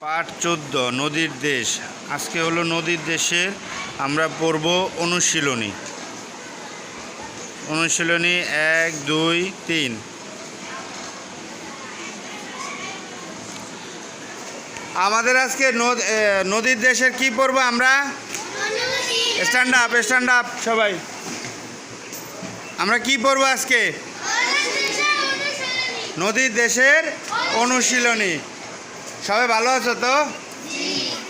পাঠ চোদ্দ নদীর দেশ। আজকে হলো নদীর দেশের আমরা পড়ব অনুশীলনী। অনুশীলনী এক দুই তিন। আমাদের আজকে নদ- নদীর দেশের কি পড়ব আমরা? স্ট্যান্ড আপ স্ট্যান্ড আপ সবাই। আমরা কি পড়ব আজকে? নদীর দেশের অনুশীলনী। সবাই ভালো আছো তো?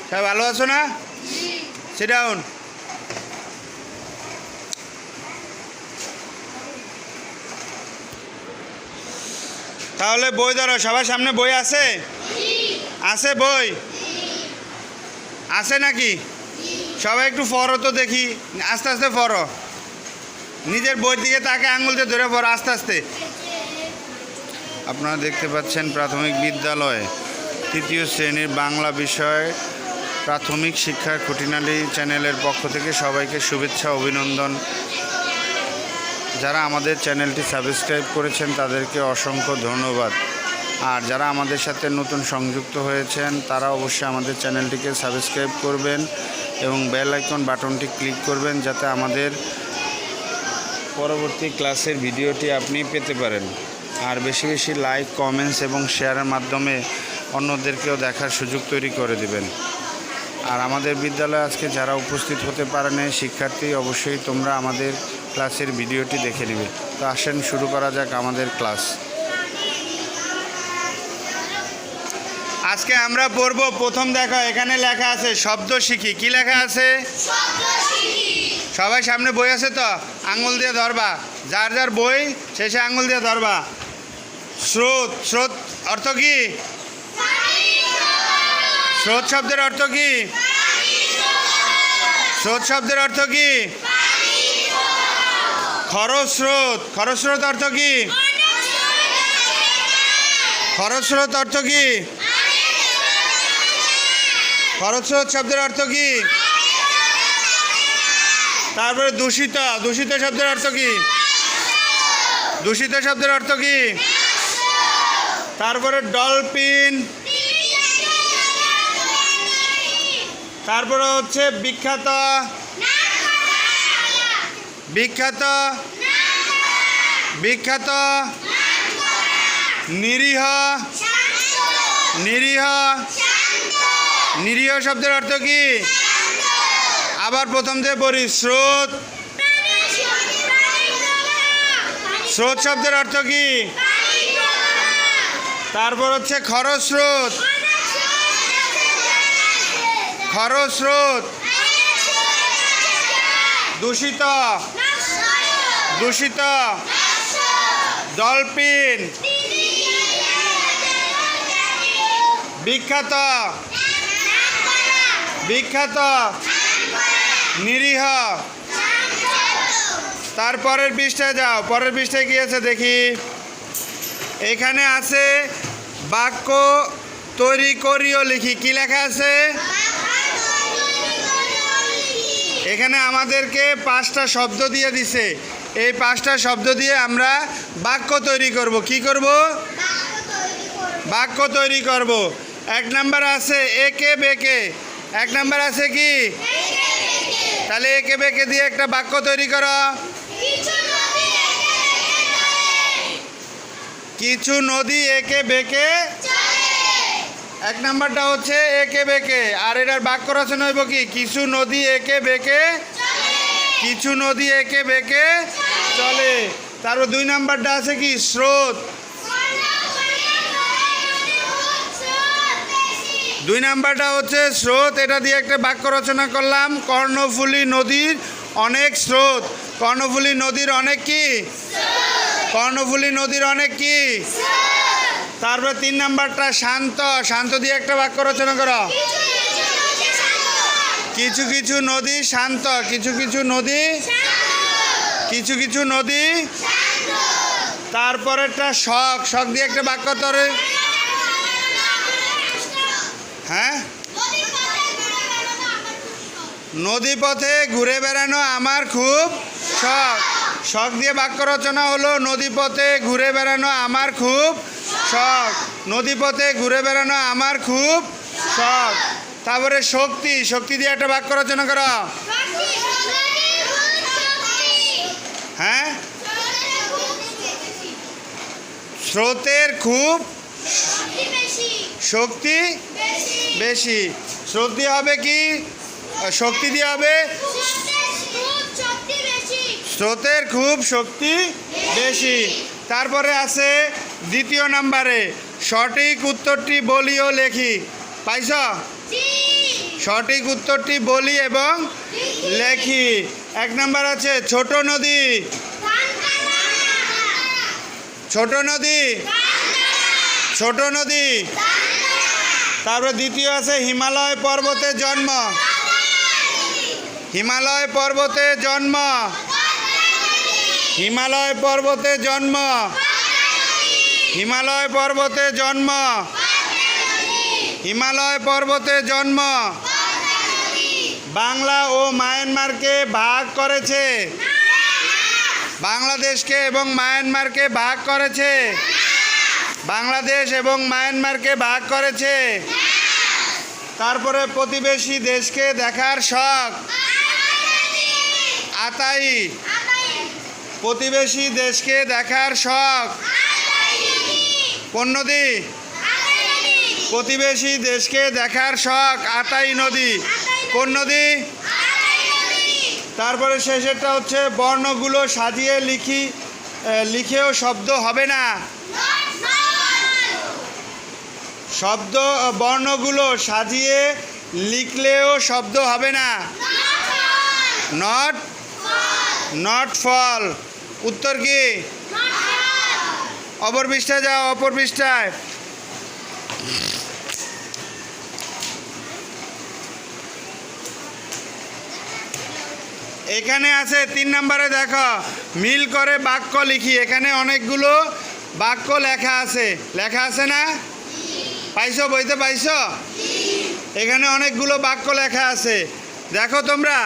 সবাই ভালো আছো না? সিডাউন তাহলে বই ধরো, সবার সামনে বই আছে? আছে বই? আছে নাকি? সবাই একটু ফরো তো দেখি, আস্তে আস্তে ফরো নিজের বই দিকে তাকে আঙুল দিয়ে ধরে পড়ো, আস্তে আস্তে। আপনারা দেখতে পাচ্ছেন প্রাথমিক বিদ্যালয়। তৃতীয় শ্রেণির বাংলা বিষয় প্রাথমিক শিক্ষার খুঁটিনাটি চ্যানেলের পক্ষ থেকে সবাইকে শুভেচ্ছা, অভিনন্দন। যারা আমাদের চ্যানেলটি সাবস্ক্রাইব করেছেন, তাদেরকে অসংখ্য ধন্যবাদ। আর যারা আমাদের সাথে নতুন সংযুক্ত হয়েছেন, তারা অবশ্যই আমাদের চ্যানেলটিকে সাবস্ক্রাইব করবেন এবং বেল আইকন বাটনটি ক্লিক করবেন যাতে আমাদের পরবর্তী ক্লাসের ভিডিওটি আপনি পেতে পারেন। আর বেশি বেশি লাইক, কমেন্টস এবং শেয়ারের মাধ্যমে অন্যদেরকেও দেখার সুযোগ তৈরি করে দেবেন। আর আমাদের বিদ্যালয়ে আজকে যারা উপস্থিত হতে পারে পারেন শিক্ষার্থী অবশ্যই তোমরা আমাদের ক্লাসের ভিডিওটি দেখে নেবে। তো আসেন শুরু করা যাক আমাদের ক্লাস। আজকে আমরা পড়ব প্রথম দেখো এখানে লেখা আছে শব্দ শিখি। কি লেখা আছে? সবাই সামনে বই আছে তো? আঙুল দিয়ে ধরবা। যার যার বই শেষে আঙুল দিয়ে ধরবা। স্রোত স্রোত অর্থ কি? স্রোত শব্দের অর্থ কি? স্রোত শব্দের অর্থ কি? খরস্রোত খরস্রোত অর্থ কি? খরস্রোত অর্থ কি? খরস্রোত শব্দের অর্থ কি? তারপরে দূষিত। দূষিত শব্দের অর্থ কি? দূষিত শব্দের অর্থ কি? তারপরে ডলফিন। তারপরে হচ্ছে বিখ্যাত বিখ্যাত বিখ্যাত নিরীহ নিরীহ নিরীহ শব্দের অর্থ কি? আবার প্রথম থেকে পড়ি, স্রোত। স্রোত শব্দের অর্থ কি? তারপর হচ্ছে খরস্রোত। খরস্রোত দূষিত। দূষিত। ডলফিন। বিখ্যাত। বিখ্যাত। নিরীহ। তারপরের পৃষ্ঠায় যাও। পরের পৃষ্ঠায় কি আছে দেখি? এখানে আছে বাক্য তৈরি করিও লিখি। কি লেখা আছে? এখানে আমাদেরকে পাঁচটা শব্দ দিয়ে দিছে। এই পাঁচটা শব্দ দিয়ে আমরা বাক্য তৈরি করব। কি করব? বাক্য তৈরি করব। এক নাম্বার আছে একে বেকে এক নাম্বার আছে কি? তাহলে একে বেকে দিয়ে একটা বাক্য তৈরি করো। কিছু নদী একে বেকে এক নাম্বারটা হচ্ছে একে বেকে আর এটার বাক্য রচনা হইব কি? কিছু নদী একে বেকে কিছু নদী একে বেকে চলে। তারপর দুই নাম্বারটা আছে কি? স্রোত। দুই নাম্বারটা হচ্ছে স্রোত। এটা দিয়ে একটা বাক্য রচনা করলাম। কর্ণফুলী নদীর অনেক স্রোত। কর্ণফুলী নদীর অনেক কি? কর্ণফুলী নদীর অনেক কি? তারপরে তিন নাম্বারটা শান্ত শান্ত দিয়ে একটা বাক্য রচনা করো। কিছু কিছু নদী শান্ত, কিছু কিছু নদী কিছু কিছু নদী তারপরেরটা শখ শখ দিয়ে একটা বাক্য তরে। হ্যাঁ? নদী পথে ঘুরে বেড়ানো আমার খুব শখ। শখ দিয়ে বাক্য রচনা হলো নদী পথে ঘুরে বেড়ানো আমার খুব শখ। নদী পথে ঘুরে বেড়ানো আমার খুব শখ। তারপরে শক্তি। শক্তি দিয়ে একটা বাক্য রচনা করো। হ্যাঁ? স্রোতের খুব শক্তি বেশি। স্রোত দিয়ে হবে কি? শক্তি দিয়ে হবে? স্রোতের খুব শক্তি বেশি। তারপরে আছে দ্বিতীয় নাম্বারে সঠিক উত্তরটি বলি ও লেখি। পাইছ? সঠিক উত্তরটি বলি এবং লেখি। এক নাম্বার আছে ছোট নদী। ছোট নদী। ছোট নদী। তারপরে দ্বিতীয় আছে হিমালয় পর্বতে জন্ম। হিমালয় পর্বতে জন্ম। হিমালয় পর্বতে জন্ম। হিমালয় পর্বতে জন্ম। হিমালয় পর্বতে জন্ম। বাংলা ও মায়ানমারকে ভাগ করেছে। বাংলাদেশকে এবং মায়ানমারকে ভাগ করেছে। বাংলাদেশ এবং মায়ানমারকে ভাগ করেছে। তারপরে প্রতিবেশী দেশকে দেখার শখ। আতাই। প্রতিবেশী দেশকে দেখার শখ। কোন নদী প্রতিবেশী দেশকে দেখার শখ আতাই নদী। কোন নদী তারপরে শেষেরটা হচ্ছে, বর্ণগুলো সাজিয়ে লিখি লিখেও শব্দ হবে না। শব্দ, বর্ণগুলো সাজিয়ে লিখলেও শব্দ হবে না। নট নট ফল। উত্তর কি? অপর পৃষ্ঠায় যাও, অপর পৃষ্ঠায়। এখানে আছে, তিন নম্বরে দেখো, মিল করে বাক্য লিখি। এখানে অনেকগুলো বাক্য লেখা আছে। লেখা আছে না? পাইছো, বইতে পাইছো? এখানে অনেকগুলো বাক্য লেখা আছে। দেখো তোমরা,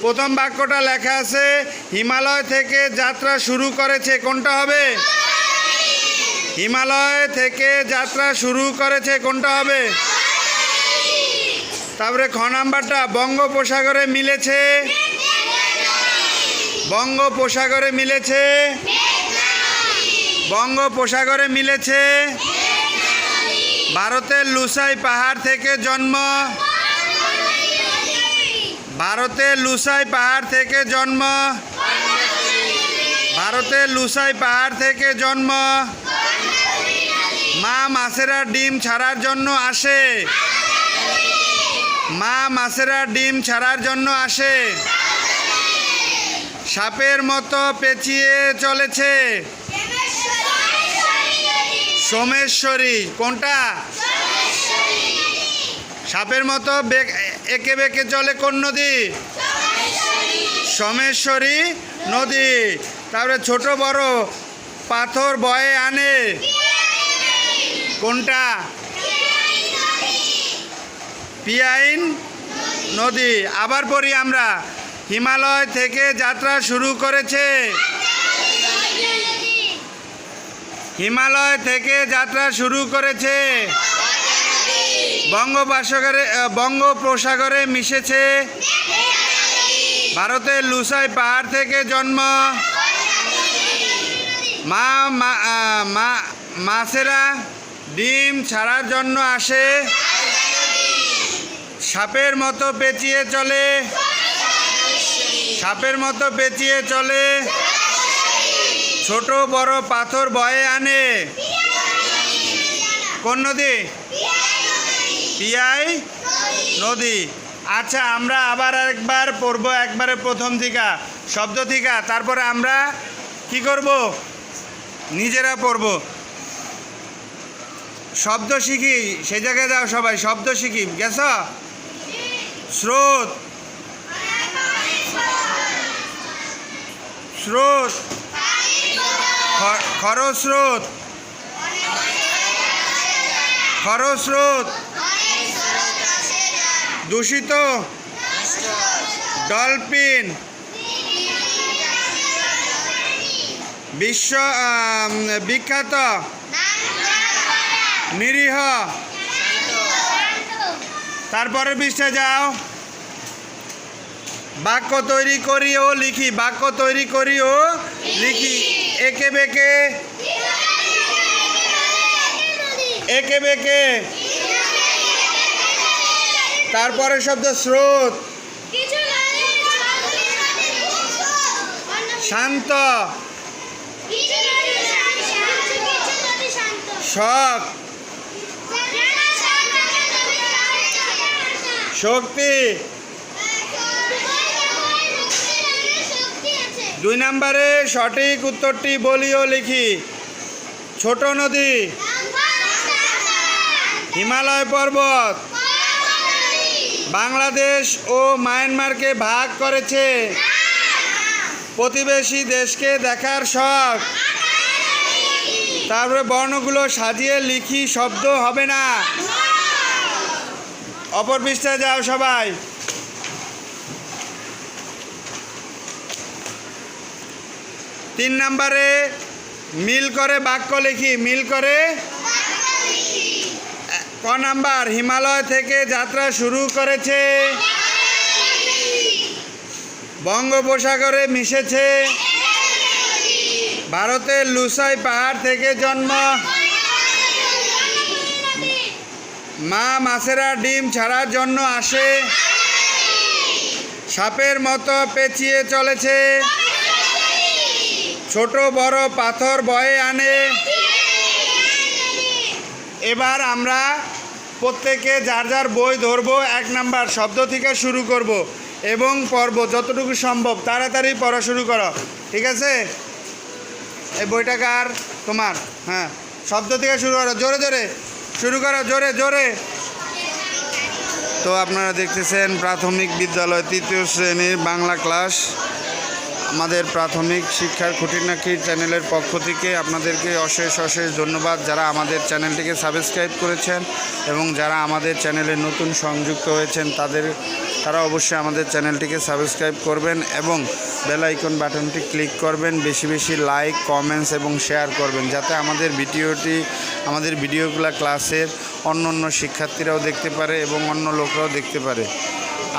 প্রথম বাক্যটা লেখা আছে, হিমালয় থেকে যাত্রা শুরু করেছে, কোনটা হবে? হিমালয় থেকে যাত্রা শুরু করেছে, কোনটা হবে? তারপরে খ নাম্বারটা, বঙ্গোপসাগরে মিলেছে। বঙ্গোপসাগরে মিলেছে। বঙ্গোপসাগরে মিলেছে। ভারতের লুসাই পাহাড় থেকে জন্ম। ভারতের লুসাই পাহাড় থেকে জন্ম। ভারতের লুসাই পাহাড় থেকে জন্ম। মা মাছেরা ডিম ছাড়ার জন্য আসে। মা মাছেরা ডিম ছাড়ার জন্য আসে। সাপের মতো পেঁচিয়ে চলেছে। সোমেশ্বরী, কোনটা? সাপের মতো একে বেঁকে চলে কোন নদী? সোমেশ্বরী নদী। তারপরে ছোট বড় পাথর বয়ে আনে। কোনটা? পিয়াইন নদী। আবার পড়ি আমরা। হিমালয় থেকে যাত্রা শুরু করেছে। হিমালয় থেকে যাত্রা শুরু করেছে। বঙ্গোপসাগরে বঙ্গোপসাগরে মিশেছে। ভারতের লুসাই পাহাড় থেকে জন্ম। মা মা- আহ, মা মাছেরা ডিম ছাড়ার জন্য আসে। সাপের মতো পেঁচিয়ে চলে। সাপের মতো পেঁচিয়ে চলে। ছোট বড় পাথর বয়ে আনে। কোন নদী? পিয়াই নদী। আচ্ছা আমরা আবার একবার পড়ব একবারে প্রথম থিকা, শব্দ থিকা। তারপরে আমরা কি করব? নিজেরা পড়ব। শব্দ শিখি সেই জায়গায় যাও সবাই, শব্দ শিখি, গেছ? স্রোত। স্রোত। খরস্রোত। খরস্রোত। দূষিত। ডলফিন। বিশ্ব বিখ্যাত। নিরীহ। তারপরে পৃষ্ঠায় যাও। বাক্য তৈরি করি ও লিখি। বাক্য তৈরি করি ও লিখি। একে বেঁকে। একে বেঁকে। তারপরে শব্দ স্রোত। শান্ত। শখ। শক্তি। দুই নম্বরে সঠিক উত্তরটি বলি ও লিখি। ছোট নদী, হিমালয় পর্বত, বাংলাদেশ ও মায়ানমারকে ভাগ করেছে। প্রতিবেশী দেশকে দেখার শখ। তারপরে বর্ণগুলো সাজিয়ে লিখি, শব্দ হবে না। অপর পৃষ্ঠায় যাও সবাই। তিন নম্বরে মিল করে বাক্য লিখি, মিল করে ক নাম্বার, হিমালয় থেকে যাত্রা শুরু করেছে। বঙ্গোপসাগরে মিশেছে। ভারতের লুসাই পাহাড় থেকে জন্ম মা মাছেরা ডিম ছাড়ার জন্য আসে। সাপের মতো পেঁচিয়ে চলেছে। ছোট বড় পাথর বয়ে আনে। এবার আমরা প্রত্যেকে যার যার বই ধরবো, এক নাম্বার শব্দ থেকে শুরু করব এবং পড়ব যতটুকু সম্ভব। তাড়াতাড়ি পড়া শুরু করো, ঠিক আছে? এই বইটা কার? তোমার হ্যাঁ। শব্দ থেকে শুরু করো, জোরে জোরে। শুরু করা জোরে জোরে। তো আপনারা দেখতেছেন প্রাথমিক বিদ্যালয় তৃতীয় শ্রেণির বাংলা ক্লাস। আমাদের প্রাথমিক শিক্ষার খুঁটিনাটি চ্যানেলের পক্ষ থেকে আপনাদেরকে অশেষ অশেষ ধন্যবাদ যারা আমাদের চ্যানেলটিকে সাবস্ক্রাইব করেছেন এবং যারা আমাদের চ্যানেলে নতুন সংযুক্ত হয়েছেন তাদের, তারা অবশ্যই আমাদের চ্যানেলটিকে সাবস্ক্রাইব করবেন এবং বেল আইকন বাটনটি ক্লিক করবেন, বেশি বেশি লাইক, কমেন্টস এবং শেয়ার করবেন যাতে আমাদের ভিডিওটি, আমাদের ভিডিওগুলো ক্লাসের অন্য অন্য শিক্ষার্থীরাও দেখতে পারে এবং অন্য লোকরাও দেখতে পারে।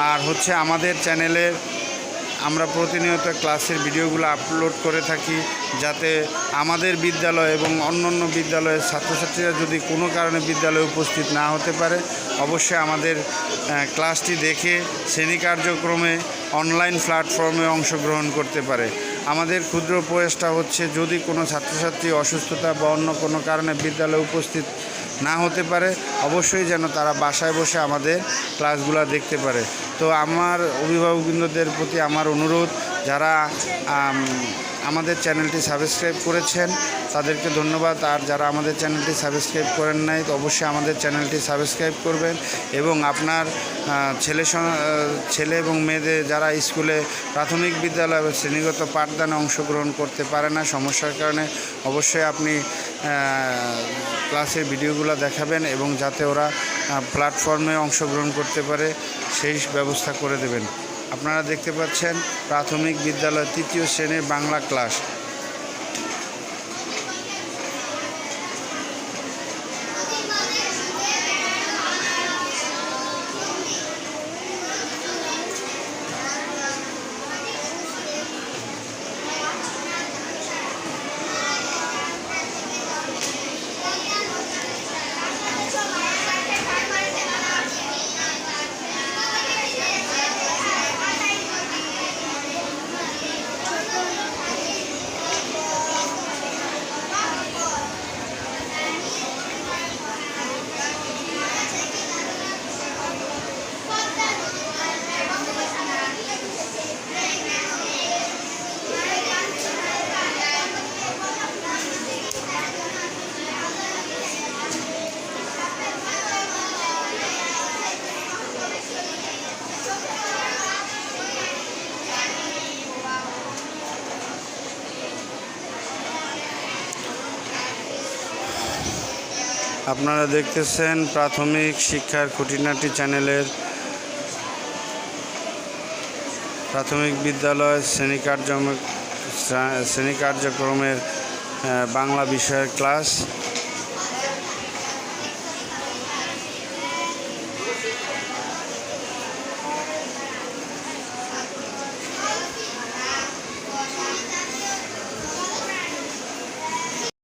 আর হচ্ছে আমাদের চ্যানেলের আমরা প্রতিনিয়ত ক্লাসের ভিডিওগুলো আপলোড করে থাকি যাতে আমাদের বিদ্যালয় এবং অন্য অন্য বিদ্যালয়ের ছাত্রছাত্রীরা যদি কোনো কারণে বিদ্যালয়ে উপস্থিত না হতে পারে, অবশ্যই আমাদের ক্লাসটি দেখে শ্রেণি কার্যক্রমে অনলাইন প্ল্যাটফর্মে অংশগ্রহণ করতে পারে। আমাদের ক্ষুদ্র প্রয়াসটা হচ্ছে যদি কোনো ছাত্রছাত্রী অসুস্থতা বা অন্য কোনো কারণে বিদ্যালয়ে উপস্থিত না হতে পারে, অবশ্যই যেন তারা বাসায় বসে আমাদের ক্লাসগুলো দেখতে পারে। তো আমার অভিভাবকবৃন্দদের প্রতি আমার অনুরোধ, যারা আমাদের চ্যানেলটি সাবস্ক্রাইব করেছেন, তাদেরকে ধন্যবাদ। আর যারা আমাদের চ্যানেলটি সাবস্ক্রাইব করেন নাই, তো অবশ্যই আমাদের চ্যানেলটি সাবস্ক্রাইব করবেন এবং আপনার ছেলে ছেলে এবং মেয়েদের যারা স্কুলে প্রাথমিক বিদ্যালয় বা শ্রেণীগত পাঠদানে অংশগ্রহণ করতে পারে না, সমস্যার কারণে অবশ্যই আপনি ক্লাসের ভিডিওগুলো দেখাবেন এবং যাতে ওরা প্ল্যাটফর্মে অংশগ্রহণ করতে পারে, সেই ব্যবস্থা করে দেবেন। আপনারা দেখতে পাচ্ছেন প্রাথমিক বিদ্যালয় তৃতীয় শ্রেণির বাংলা ক্লাস। আপনারা দেখতেছেন প্রাথমিক শিক্ষার খুঁটিনাটি চ্যানেলের প্রাথমিক বিদ্যালয় শ্রেণি কার্যক্রম শ্রেণি কার্যক্রমের বাংলা বিষয়ের ক্লাস।